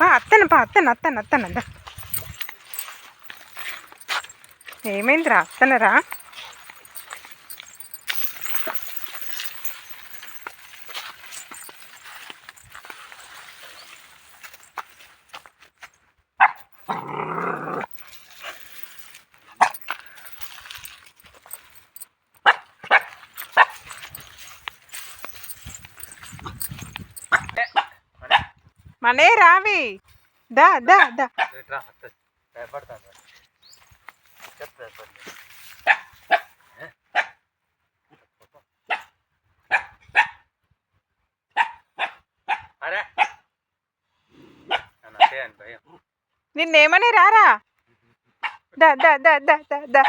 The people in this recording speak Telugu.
పా అత్తను పా అత్తను అత్తను అత్తను అందా ఏమైందిరా? అత్తనరా మనే రావి. దా దా దా. నిన్నేమని రారా? దా దా దా దా దా దా.